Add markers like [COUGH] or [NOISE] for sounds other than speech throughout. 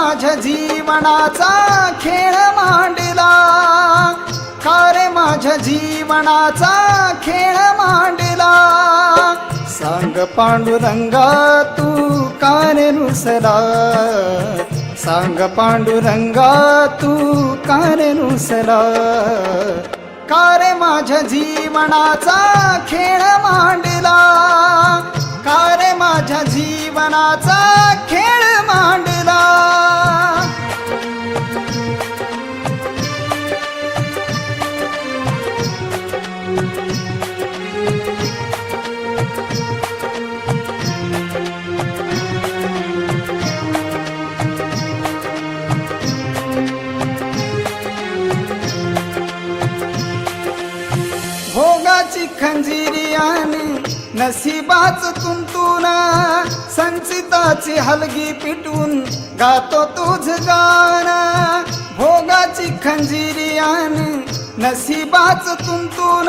माझ्या जीवनाचा खेळ मांडला. का रे माझ्या जीवनाचा खेळ मांडला? सांग पांडुरंगा तू काने नुसला? सांग पांडुरंगा तू काने नुसला? कारे का रे माझ्या जीवनाचा खेळ मांडला? का रे माझ्या जीवनाचा खंजिरी आणि नशिबाच तुंतून संचिताची हलगी पिटून गातो तुझ गाण. भोगाची खंजिरी आणि नशिबाच तुंतून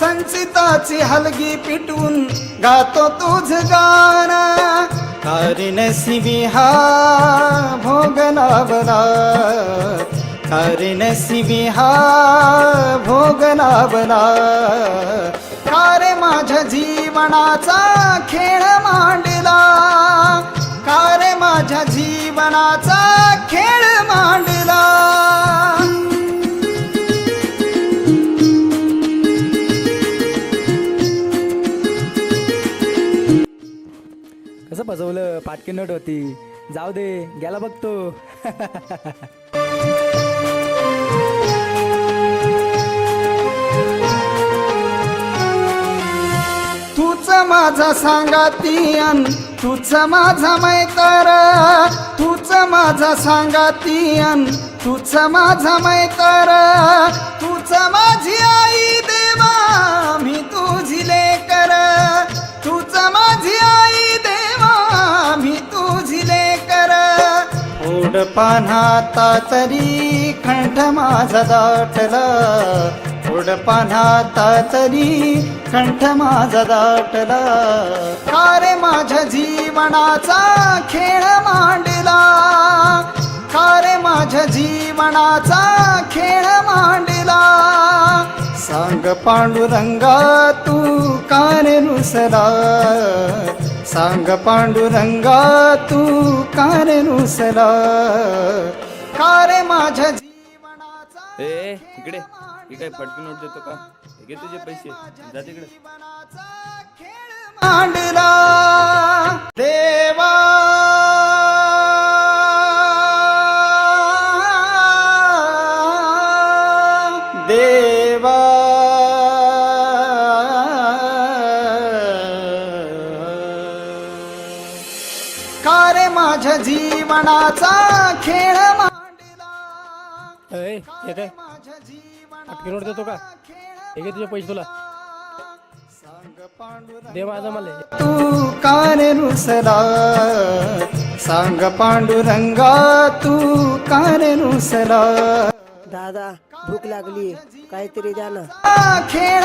संचिताची हलगी पिटून गातो तुझ गाण. हरी नशिबी हा भोग लावला हरी नशिबी हा भोग का रे माझ्या जीवनाचा खेळ मांडला. का रे माझ्या जीवनाचा खेळ मांडला? कसं बसवलं पाटकी नट होती जाऊ दे गेला बघतो [LAUGHS] माझा सांगातीयन तूच माझा मैतर. तूच माझा सांगातीयन तूच माझा मैतर. तूच माझी आई देवा मी तुझी लेकर. तूच माझी आई देवा मी तुझी लेकर. ओढ पान्हाता तरी कंठ माझा दाटला. ओढ पान्हाता तरी कंठ माझा दाटला. का रे माझ्या जीवनाचा खेळ मांडला? का रे माझ्या जीवनाचा खेळ मांडला? सांग पांडुरंगा तू का रे रुसला सांग पांडुरंगा तू का रे रुसला का रे माझ्या जीवनाचा ए इकडे. ही काय फटकी नोट देतो का? घे तुझे पैसे. जा तिकडे. मांडला देवा. देवा. का रे माझ्या जीवनाचा खेळ मांडला? नोट देतो का? हे घे तुझे पैसे तुला. दे माझा मला तू का रे रुसला सांग पांडुरंगा तू का रे रुसला. दादा भूक लागली काहीतरी द्या ना. खेळ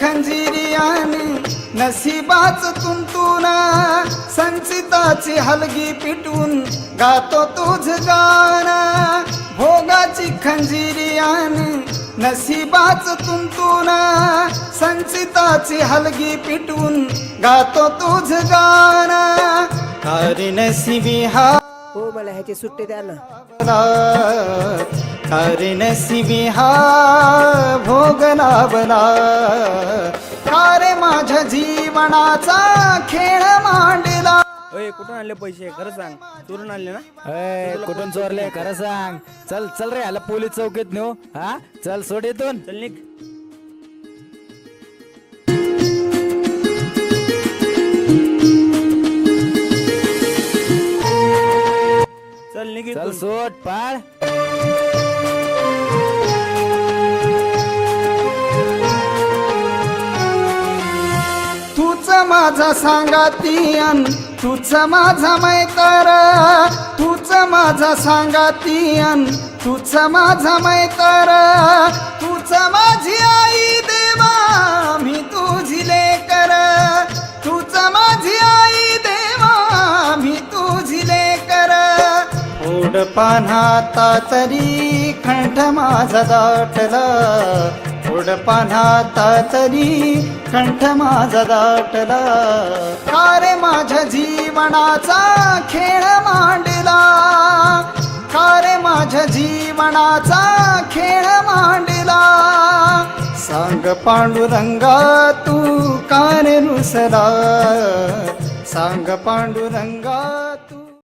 खंजिरियाने खंजिरी आणि नशिबाच तुंतून संचिताची हलगी पिटून गातो तुझ गाण. भोगाची खंजिरियाने आणि नशिबाच तुंतून संचिताची हलगी पिटून गातो तुझ गाण. हरी नशिबी हा हो मला ह्याचे सुट्टे द्या ना. हरी नशिबी हा भोग लाभला का रे माझ्या जीवनाचा खेळ मांडला. अय कुठून आणले पैसे? खरं सांग. चोरून आणले ना? अय कुठून चोरले? खरं सांग. चल चल रे ह्याला पोलीस चौकीत नेऊ. हा? चल सोड इथून. चल निघ. चल निघ चल. सोट पाळ तूच माझा सांगातीयन तूच माझा मैतर. तूच माझा सांगातीयन तूच माझा मैतर. तूच माझी आई ओढ पान्हाता तरी कंठ माझा दाटला ओढ पान्हाता तरी कंठ माझा दाटला का रे माझ्या जीवनाचा खेळ मांडला? का रे माझ्या जीवनाचा खेळ मांडला? सांग पांडुरंगा तू का रे रुसला? सांग पांडुरंगा